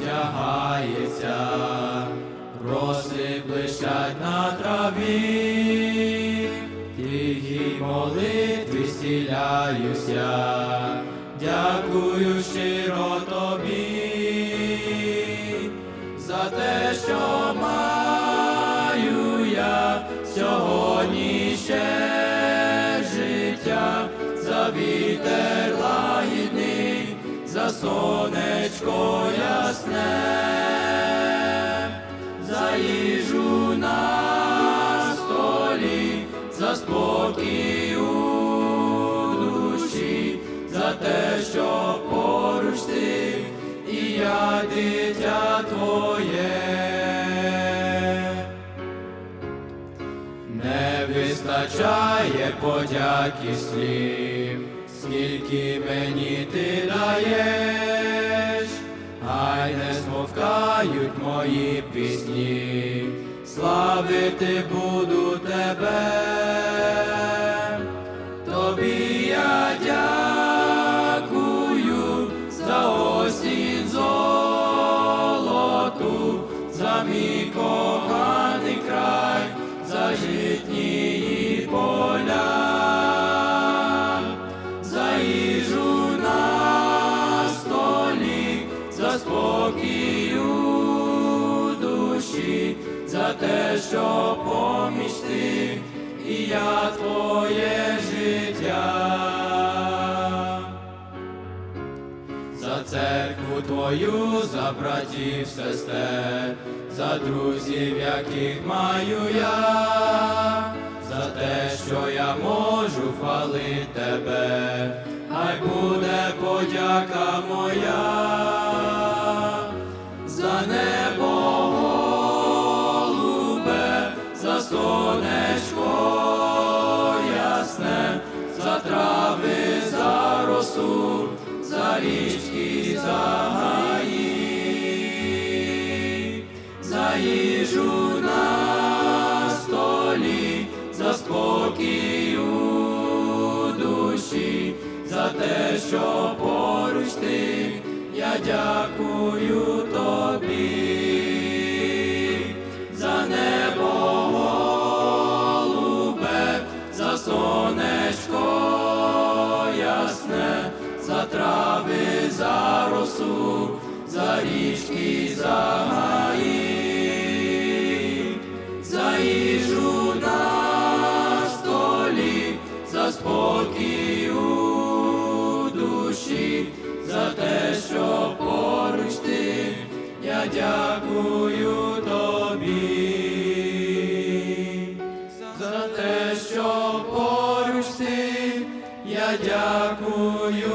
вдягається, роси блищать на траві, тихій молитві стіляюся, дякую щиро тобі за те, що маю я сьогодні ще життя, за вітер лагідний, за сонечко ясне, за їжу на столі, за спокій у душі, за те, що поруч ти і я дитя твоє. Не вистачає подяки слів, скільки мені ти даєш, хай не змовкають мої пісні, славити буду тебе, тобі я дякую за осінь золоту, за мій за спокій душі, за те, що поміж ти, і я твоє життя. За церкву твою, за братів, сестер, за друзів, яких маю я, за те, що я можу хвалити тебе, хай буде подяка моя, росу, за річки, за гаї, за їжу на столі, за спокій у душі, за те, що поруч ти, я дякую тобі, річки, за гаї, за їжу на столі, за спокій у душі, за те, що поруч ти, я дякую тобі. За те, що поруч ти, я дякую